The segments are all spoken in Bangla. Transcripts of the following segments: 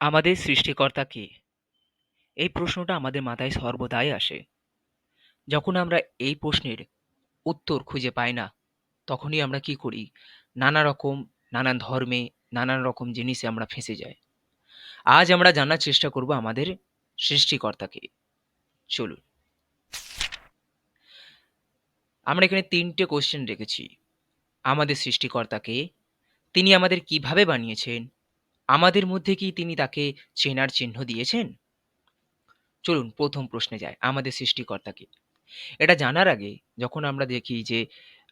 আমাদের সৃষ্টিকর্তা কে? এই প্রশ্নটা আমাদের মাথায় সর্বদাই আসে। যখন আমরা এই প্রশ্নের উত্তর খুঁজে পাই না, তখনই আমরা কি করি? নানা রকম নানান ধর্মে, নানান রকম জিনিসে আমরা ফেঁসে যাই। আজ আমরা জানার চেষ্টা করব আমাদের সৃষ্টিকর্তাকে। চলুন। আমরা এখানে ৩ টে কোয়েশ্চেন রেখেছি। আমাদের সৃষ্টিকর্তাকে তিনি আমাদের কীভাবে বানিয়েছেন? আমাদের মধ্যে কি তিনি তাকে চেনার চিহ্ন দিয়েছেন? চলুন প্রথম প্রশ্নে যায় আমাদের সৃষ্টিকর্তাকে এটা জানার আগে যখন আমরা দেখি যে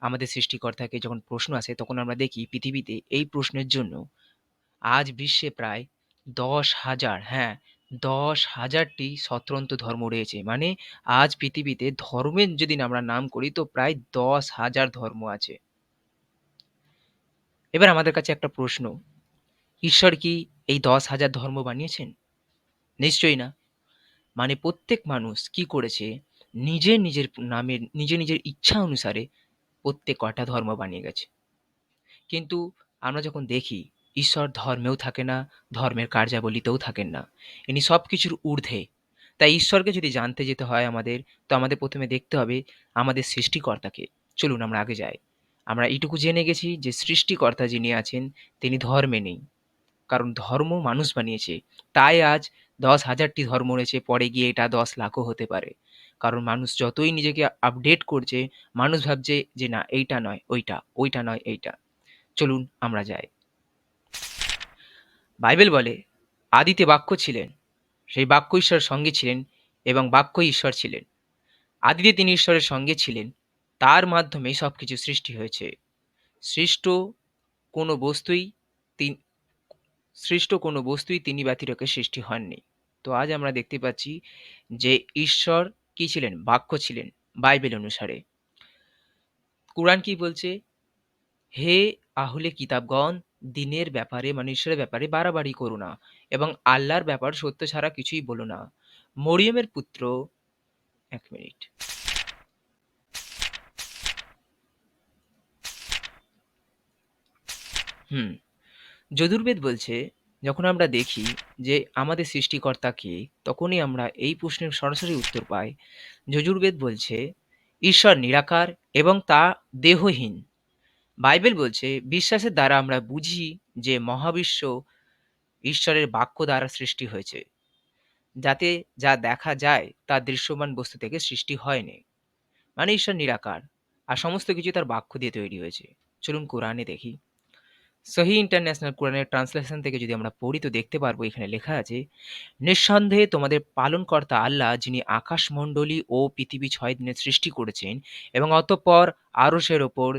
আমাদের সৃষ্টিকর্তাকে যখন প্রশ্ন আসে তখন আমরা দেখি পৃথিবীতে এই প্রশ্নের জন্য আজ বিশ্বে প্রায় ১০,০০০ হ্যাঁ, ১০,০০০টি স্বতন্ত্র ধর্ম রয়েছে। মানে আজ পৃথিবীতে ধর্মের যদি আমরা নাম করি তো প্রায় ১০,০০০ ধর্ম আছে। এবার আমাদের কাছে একটা প্রশ্ন, ঈশ্বর কি এই ১০,০০০ ধর্ম বানিয়েছেন? নিশ্চয়ই না। মানে প্রত্যেক মানুষ কি করেছে? নিজের, নিজের নামের নিজের, নিজের ইচ্ছা অনুসারে প্রত্যেক কটা ধর্ম বানিয়ে গেছে। কিন্তু আমরা যখন দেখি ঈশ্বর ধর্মেও থাকে না, ধর্মের কার্যাবলীতেও থাকেন না। ইনি সব কিছুর ঊর্ধ্বে। তাই ঈশ্বরকে যদি জানতে যেতে হয় আমাদের, তো আমাদের প্রথমে দেখতে হবে আমাদের সৃষ্টিকর্তাকে। চলুন আমরা আগে যাই। আমরা এইটুকু জেনে গেছি যে সৃষ্টিকর্তা যিনি আছেন তিনি ধর্মে নেই। কারণ ধর্ম মানুষ বানিয়েছে। তাই আজ ১০,০০০টি ধর্ম রয়েছে, পরে গিয়ে এটা ১০ লাখও হতে পারে। কারণ মানুষ যতই নিজেকে আপডেট করছে, মানুষ ভাবছে যে না এইটা নয় ওইটা, ওইটা নয় এইটা। চলুন আমরা যাই। বাইবেল বলে, আদিতে বাক্য ছিলেন, সেই বাক্য ঈশ্বরের সঙ্গে ছিলেন এবং বাক্য ঈশ্বর ছিলেন। আদিতে তিনি ঈশ্বরের সঙ্গে ছিলেন, তার মাধ্যমে সব কিছু সৃষ্টি হয়েছে। সৃষ্ট কোনো বস্তুই সৃষ্ট কোনো বস্তুই তিনি ব্যতিরেকে সৃষ্টি হননি। তো আজ আমরা দেখতে পাচ্ছি যে ঈশ্বর কি ছিলেন? বাক্য ছিলেন বাইবেল অনুসারে। কুরআন কি বলছে? হে আহলে কিতাবগণ দিনের ব্যাপারে মানে ঈশ্বরের ব্যাপারে বাড়াবাড়ি করো না এবং আল্লাহর ব্যাপার সত্য ছাড়া কিছুই বলো না। মরিয়মের পুত্র এক মিনিট। হুম, যজুর্বেদ বলছে যখন আমরা দেখি যে আমাদের সৃষ্টিকর্তা কে, তখনই আমরা এই প্রশ্নের সরাসরি উত্তর পাই। যজুর্বেদ বলছে, ঈশ্বর নিরাকার এবং তা দেহহীন। বাইবেল বলছে, বিশ্বাসের দ্বারা আমরা বুঝি যে মহাবিশ্ব ঈশ্বরের বাক্য দ্বারা সৃষ্টি হয়েছে। যাতে যা দেখা যায় তা দৃশ্যমান বস্তু থেকে সৃষ্টি হয়নি। মানে ঈশ্বর নিরাকার। আর সমস্ত কিছু তার বাক্য দিয়ে তৈরি হয়েছে। চলুন কোরআনে দেখি। সহি ইন্টারন্যাশনাল কোরআনের ট্রান্সলেশন থেকে যদি আমরা পড়ি তো দেখতে পারব এখানে লেখা আছে, নিঃসন্দেহে তোমাদের পালনকর্তা আল্লাহ যিনি আকাশমণ্ডলী ও পৃথিবী ছয় দিনে সৃষ্টি করেছেন এবং অতঃপর আরশের ওপর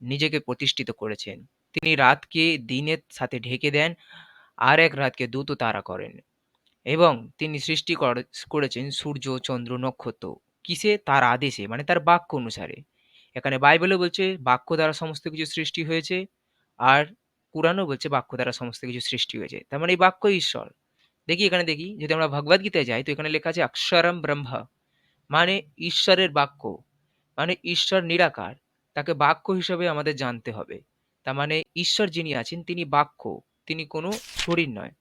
নিজেকে প্রতিষ্ঠিত করেছেন। তিনি রাতকে দিনের সাথে ঢেকে দেন আর এক রাতকে দ্রুত তারা করেন। এবং তিনি সৃষ্টি করেছেন সূর্য চন্দ্র নক্ষত্র। কিসে? তার আদেশে মানে তার বাক্য অনুসারে। এখানে বাইবেলও বলছে বাক্য দ্বারা সমস্ত কিছু সৃষ্টি হয়েছে আর কুরআনও বলছে বাক্য দ্বারা সমস্ত কিছু সৃষ্টি হয়েছে। তার মানে এই বাক্য ঈশ্বর। দেখি এখানে দেখি, যদি আমরা ভগবদ গীতায় যাই, তো এখানে লেখা আছে অক্ষরম ব্রহ্মা মানে ঈশ্বরের বাক্য মানে ঈশ্বর নিরাকার, তাকে বাক্য হিসেবে আমাদের জানতে হবে। তার মানে ঈশ্বর যিনি আছেন, তিনি বাক্য, তিনি কোনো শরীর নয়।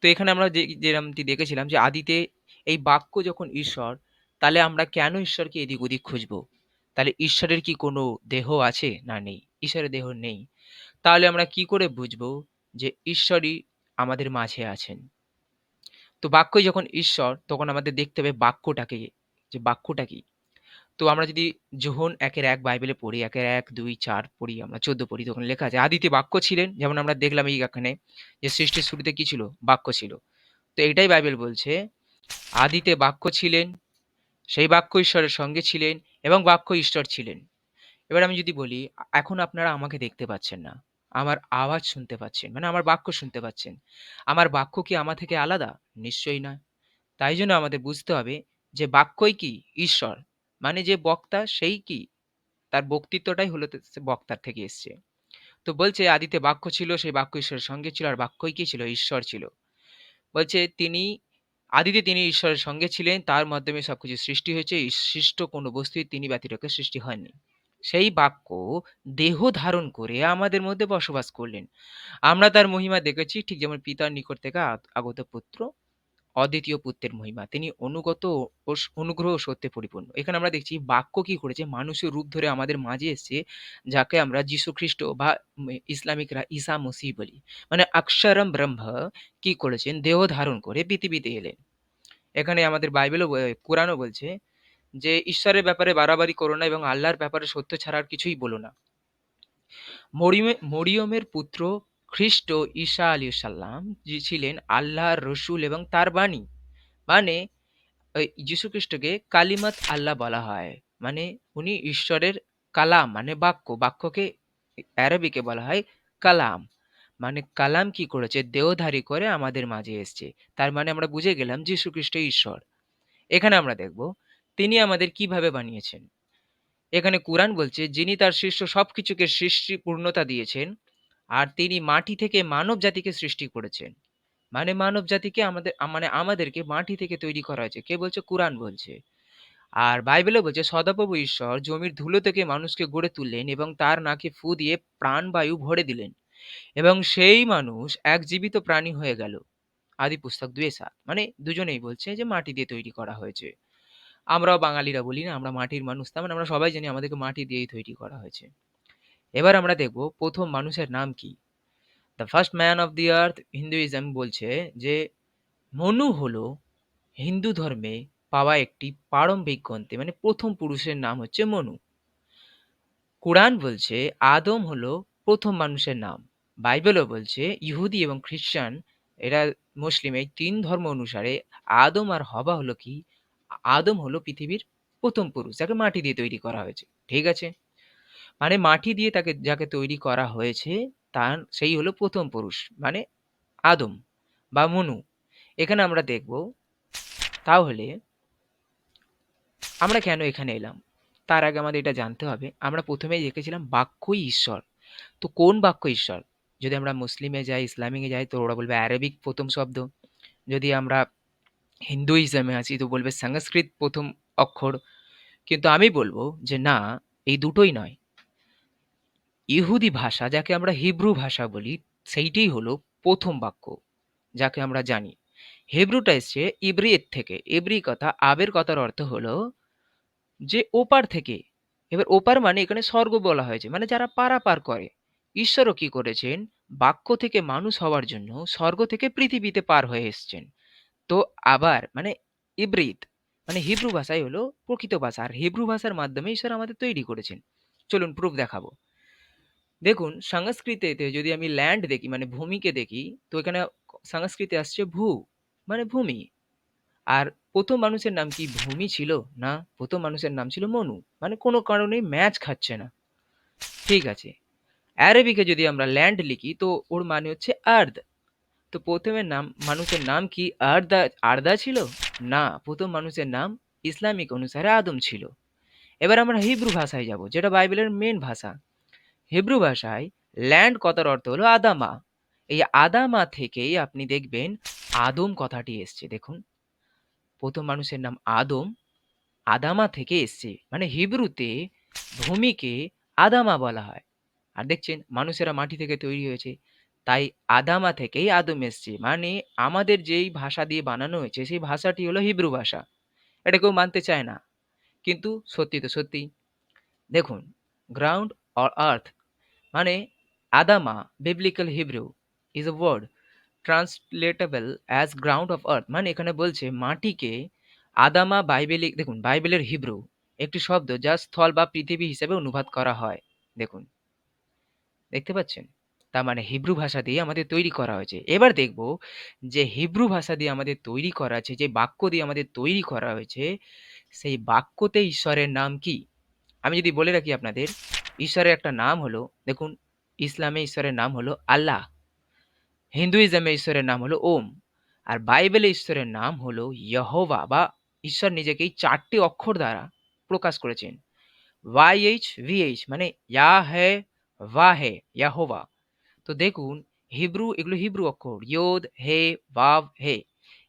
তো এখানে আমরা যে যেরকমটি দেখেছিলাম যে আদিতে এই বাক্য যখন ঈশ্বর, তাহলে আমরা কেন ঈশ্বরকে এদিক ওদিক খুঁজবো? তাহলে ঈশ্বরের কি কোনো দেহ আছে না নেই? ঈশ্বরের দেহ নেই। তাহলে আমরা কি করে বুঝব যে ঈশ্বরই আমাদের মাঝে আছেন? তো বাক্যই যখন ঈশ্বর, তখন আমাদের দেখতে হবে বাক্যটাকে, যে বাক্যটা কি? তো আমরা যদি যোহন একের এক বাইবেলে পড়ি, একের এক, দুই, চার পড়ি, আমরা চোদ্দ পড়ি, তখন লেখা আছে, আদিতে বাক্য ছিলেন যেমন আমরা দেখলাম এই এখানে, যে সৃষ্টির শুরুতে কি ছিল? বাক্য ছিল। তো এটাই বাইবেল বলছে, আদিতে বাক্য ছিলেন, সেই বাক্য ঈশ্বরের সঙ্গে ছিলেন এবং বাক্য ঈশ্বর ছিলেন। এবার আমি যদি বলি এখন আপনারা আমাকে দেখতে পাচ্ছেন না। আমার আওয়াজ শুনতে পাচ্ছেন মানে আমার বাক্য শুনতে পাচ্ছেন। আমার বাক্য কি আমার থেকে আলাদা? নিশ্চয়ই না তাই জন্য আমাদের বুঝতে হবে যে বাক্যই কি? ঈশ্বর। মানে যে বক্তা, সেই কি? তার বক্তৃত্বটাই হলো বক্তার থেকে এসছে। তো বলছে, আদিতে বাক্য ছিল, সেই বাক্য ঈশ্বরের সঙ্গে ছিল, আর বাক্যই কি ছিল? ঈশ্বর ছিল। বলছে, তিনি, আদিতে তিনি ঈশ্বরের সঙ্গে ছিলেন, তার মাধ্যমে সবকিছু সৃষ্টি হয়েছে। সৃষ্ট কোনো বস্তুই তিনি ব্যতিরেকে সৃষ্টি হয়নি। সেই বাক্য দেহ ধারণ করে আমাদের মধ্যে বসবাস করলেন। আমরা তার মহিমা দেখেছি ঠিক যেমন পিতার নিকট থেকে আগত পুত্র, অদ্বিতীয় পুত্রের মহিমা। তিনি অনুগত অনুগ্রহ সত্যে পরিপূর্ণ। এখানে আমরা দেখছি বাক্য কি করেছে? মানুষের রূপ ধরে আমাদের মাঝে এসছে, যাকে আমরা যীশু খ্রিস্ট বা ইসলামিকরা ঈসা মসিহ বলি। মানে অক্ষরম ব্রহ্ম কি করেছেন? দেহ ধারণ করে পৃথিবীতে এলেন। এখানে আমাদের বাইবেলও কোরআনও বলছে যে, "ঈশ্বরের ব্যাপারে বাড়াবাড়ি করো না এবং আল্লাহর ব্যাপারে সত্য ছাড়া আর কিছুই বলো না।" মরিয়মে মরিয়মের পুত্র খ্রিস্ট ঈশা আলী সালাম যে ছিলেন আল্লাহর রসুল এবং তার বাণী। মানে ওই যীশু খ্রিস্টকে কালিমাত আল্লাহ বলা হয়। মানে উনি ঈশ্বরের কালাম মানে বাক্য। বাক্যকে অ্যারাবিকে বলা হয় কালাম। মানে কালাম কি করেছে? দেহধারী করে আমাদের মাঝে এসছে। তার মানে আমরা বুঝে গেলাম যীশু খ্রিস্ট ঈশ্বর। এখানে আমরা দেখব তিনি আমাদের কীভাবে বানিয়েছেন। এখানে কুরআন বলছে, "যিনি তার সৃষ্ট সবকিছুকে সৃষ্টির পূর্ণতা দিয়েছেন, আর তিনি মাটি থেকে মানব জাতিকে সৃষ্টি করেছেন।" মানে মানব জাতিকে আমাদের মানে আমাদেরকে মাটি থেকে তৈরি করা হয়েছে। কে বলছে? কুরআন বলছে। আর বাইবেলে বলছে, "সদাপ্রভু ঈশ্বর জমির ধুলো থেকে মানুষকে গড়ে তুললেন এবং তার নাকে ফু দিয়ে প্রাণবায়ু ভরে দিলেন। এবং সেই মানুষ এক জীবিত প্রাণী হয়ে গেল।" আদি পুস্তক ২-৭ মানে দুজনেই বলছে যে মাটি দিয়ে তৈরি করা হয়েছে। আমরাও বাঙালিরা বলি না, আমরা মাটির মানুষ। তার মানে আমরা সবাই জানি আমাদেরকে মাটি দিয়েই তৈরি করা হয়েছে। এবার আমরা দেখব প্রথম মানুষের নাম কি? The first man of the earth Hinduism বলছে যে, মনু হলো হিন্দু ধর্মে পাওয়া একটি প্রারম্ভিক গ্রন্থে মানে প্রথম পুরুষের নাম হচ্ছে মনু। কুরআন বলছে আদম হলো প্রথম মানুষের নাম। বাইবেলও বলছে ইহুদি এবং খ্রিস্টান, এরা মুসলিম, এই ৩ ধর্ম অনুসারে আদম আর হবা হলো কি? আদম হলো পৃথিবীর প্রথম পুরুষ যাকে মাটি দিয়ে তৈরি করা হয়েছে। ঠিক আছে? মানে মাটি দিয়ে তাকে যাকে তৈরি করা হয়েছে তার সেই হলো প্রথম পুরুষ মানে আদম বা মনু। এখানে আমরা দেখব তাহলে আমরা কেন এখানে এলাম? তার আগে আমাদের এটা জানতে হবে আমরা প্রথমেই দেখেছিলাম বাক্যই ঈশ্বর। তো কোন বাক্য ঈশ্বর? যদি আমরা মুসলিমে যাই, ইসলামিকে যাই তো ওরা বলবে অ্যারাবিক প্রথম শব্দ। যদি আমরা হিন্দুইজমে আছি তো বলবে সংস্কৃত ১ম অক্ষর। কিন্তু আমি বলব যে না, এই দুটোই নয়। ইহুদি ভাষা, যাকে আমরা হিব্রু ভাষা বলি, সেইটিই হলো প্রথম বাক্য, যাকে আমরা জানি। হিব্রুটা এসছে ইব্রিয়ের থেকে। ইব্রি কথা, আবের কথার অর্থ হলো যে ওপার থেকে। এবার ওপার মানে এখানে স্বর্গ বলা হয়েছে। মানে যারা পারাপার করে। ঈশ্বরও কি করেছেন? বাক্য থেকে মানুষ হওয়ার জন্য স্বর্গ থেকে পৃথিবীতে পার হয়ে এসছেন। তো আবার মানে ইব্রিত মানে হিব্রু ভাষাই হলো প্রকৃত ভাষা। আর হিব্রু ভাষার মাধ্যমে ঈশ্বর আমাদের তৈরি করেছেন। চলুন প্রুফ দেখাবো। দেখুন সংস্কৃতেতে যদি আমি ল্যান্ড দেখি মানে ভূমিকে দেখি, তো এখানে সংস্কৃতে আসছে ভূ মানে ভূমি। আর প্রথম মানুষের নাম কি ভূমি ছিল? না, প্রথম মানুষের নাম ছিল মনু। মানে কোনো কারণেই ম্যাচ খাচ্ছে না। ঠিক আছে। অ্যারাবিকে যদি আমরা ল্যান্ড লিখি, তো ওর মানে হচ্ছে আর্থ। তো ১ম এর নাম মানুষের নাম কি আরদা আরদা ছিল? না প্রথম মানুষের নাম ইসলামিক অনুসারে আদম ছিল। এবার আমরা হিব্রু ভাষায় যাব যেটা বাইবেলের মেন ভাষা। হিব্রু ভাষায় ল্যান্ড কথার অর্থ হলো আদামা। এই আদামা থেকেই আপনি দেখবেন আদম কথাটি এসছে দেখুন। প্রথম মানুষের নাম আদম, আদামা থেকে এসছে। মানে হিব্রুতে ভূমিকে আদামা বলা হয়। আর দেখছেন মানুষেরা মাটি থেকে তৈরি হয়েছে। তাই আদামা থেকেই আদম এসছে। মানে আমাদের যেই ভাষা দিয়ে বানানো হয়েছে, সেই ভাষাটি হলো হিব্রু ভাষা। এটা কেউ মানতে চায় না। কিন্তু সত্যি তো সত্যি। দেখুন গ্রাউন্ড অর আর্থ মানে আদামা biblical Hebrew is a word translatable as ground of earth মানে এখানে বলছে মাটিকে আদামা বাইবেলিক দেখুন, বাইবেলের হিব্রু একটি শব্দ যা স্থল বা পৃথিবী হিসেবে অনুবাদ করা হয়। দেখুন। দেখতে পাচ্ছেন? তার মানে হিব্রু ভাষা দিয়ে আমাদের তৈরি করা হয়েছে। এবার দেখব যে হিব্রু ভাষা দিয়ে আমাদের তৈরি করা আছে, যে বাক্য দিয়ে আমাদের তৈরি করা হয়েছে, সেই বাক্যতে ঈশ্বরের নাম কি? আমি যদি বলে রাখি আপনাদের ঈশ্বরের একটা নাম হলো দেখুন ইসলামে ঈশ্বরের নাম হলো আল্লাহ। হিন্দুইজমে ঈশ্বরের নাম হলো ওম। আর বাইবেলে ঈশ্বরের নাম হলো ইয়েহোবা বা ঈশ্বর নিজেকেই চারটি অক্ষর দ্বারা প্রকাশ করেছেন। YHVH মানে ইয়াহে ওয়াহে ইয়াহোবা। তো দেখুন হিব্রু এগুলো হিব্রু অক্ষর ইয়োদ, হে, ওয়াভ, হে।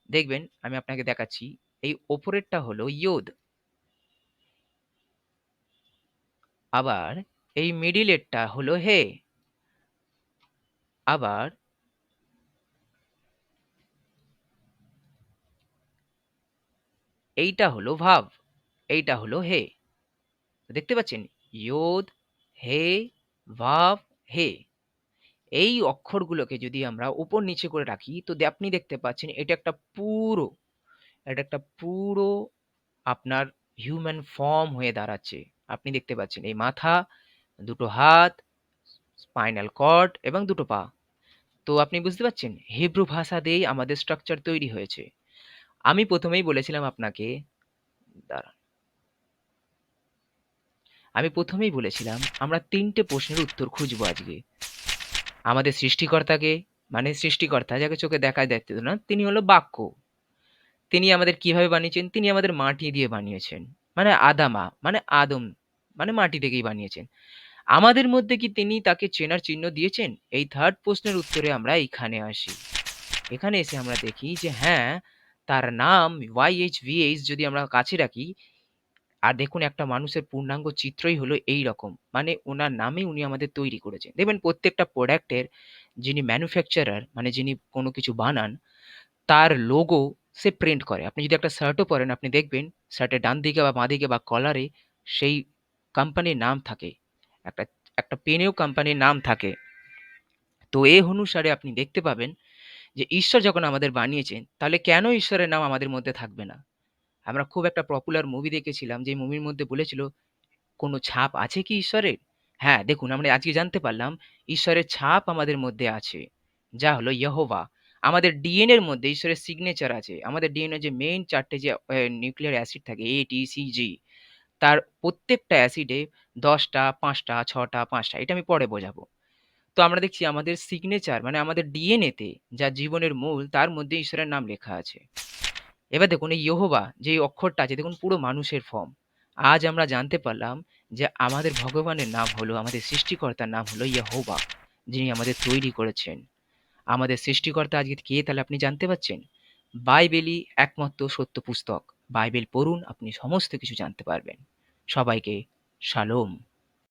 দেখবেন আমি আপনাকে দেখাচ্ছি। এই ওপরেরটা হলো ইয়োদ। আবার এই মিডিলেরটা হলো হে আবার এইটা হলো ভাব এইটা হলো হে দেখতে পাচ্ছেন ইয়োদ হে ভাব হে এই অক্ষরগুলোকে যদি আমরা উপর নিচে করে রাখি, তো আপনি দেখতে পাচ্ছেন এটা একটা পুরো, এটা একটা পুরো আপনার হিউম্যান ফর্ম হয়ে দাঁড়াচ্ছে। আপনি দেখতে পাচ্ছেন এই মাথা, দুটো হাত স্পাইনাল কর্ড এবং দুটো পা। তো আপনি বুঝতে পারছেন? হিব্রু ভাষা দিয়েই আমাদের স্ট্রাকচার তৈরি হয়েছে। আমি প্রথমেই বলেছিলাম আপনাকে, দাঁড়ান। আমি প্রথমেই বলেছিলাম, আমরা তিনটে প্রশ্নের উত্তর খুঁজবো আজকে। আমাদের সৃষ্টিকর্তাকে মানে সৃষ্টিকর্তা যাকে চোখে দেখা দেখতে না, তিনি হলো বাক্য। তিনি আমাদের কীভাবে বানিয়েছেন? তিনি আমাদের মাটি দিয়ে বানিয়েছেন। মানে আদামা মানে আদম মানে মাটি থেকেই বানিয়েছেন। আমাদের মধ্যে কি তিনি তাকে চেনার চিহ্ন দিয়েছেন? এই থার্ড প্রশ্নের উত্তরে আমরা এখানে আসি। এখানে এসে আমরা দেখি যে হ্যাঁ তার নাম ওয়াই এইচ ভি এইচ যদি আমরা কাছে রাখি আর দেখুন, একটা মানুষের পূর্ণাঙ্গ চিত্রই হলো এই রকম। মানে ওনার নামে উনি আমাদের তৈরি করেছেন। দেখবেন, প্রত্যেকটা প্রোডাক্টের যিনি ম্যানুফ্যাকচারার মানে যিনি কোনো কিছু বানান, তার লোগো সে প্রিন্ট করে। আপনি যদি একটা শার্টও পরেন, আপনি দেখবেন শার্টের ডান দিকে বা বাঁ দিকে বা কলারে সেই কোম্পানির নাম থাকে। একটা একটা পেনেও কোম্পানির নাম থাকে। তো এ অনুসারে আপনি দেখতে পাবেন যে ঈশ্বর যখন আমাদের বানিয়েছেন, তাহলে কেন ঈশ্বরের নাম আমাদের মধ্যে থাকবে না? আমরা খুব একটা পপুলার মুভি দেখেছিলাম যে মুভির মধ্যে বলেছিল, কোনো ছাপ আছে কি ঈশ্বরের? হ্যাঁ দেখুন, আমরা আজকে জানতে পারলাম, ঈশ্বরের ছাপ আমাদের মধ্যে আছে। যা হলো ইহোভা আমাদের ডিএনএর মধ্যে ঈশ্বরের সিগনেচার আছে। আমাদের ডিএনএ যে মেইন চারটে যে নিউক্লিয়ার অ্যাসিড থাকে এ টি সি জি তার প্রত্যেকটা অ্যাসিডে দশটা, পাঁচটা, ছটা, পাঁচটা, এটা আমি পরে বোঝাবো। তো আমরা দেখছি আমাদের সিগনেচার মানে আমাদের ডিএনএতে যা জীবনের মূল, তার মধ্যে ঈশ্বরের নাম লেখা আছে। এবার দেখুন এই ইহোবা যে অক্ষরটা আছে, দেখুন পুরো মানুষের ফর্ম আজ আমরা জানতে পারলাম যে আমাদের ভগবানের নাম হলো, আমাদের সৃষ্টিকর্তার নাম হলো ইহোবা যিনি আমাদের তৈরি করেছেন। আমাদের সৃষ্টিকর্তা আজকে কে তাহলে আপনি জানতে পারছেন? বাইবেলই একমাত্র সত্য পুস্তক। বাইবেল পড়ুন, আপনি সমস্ত কিছু জানতে পারবেন। সবাইকে শালোম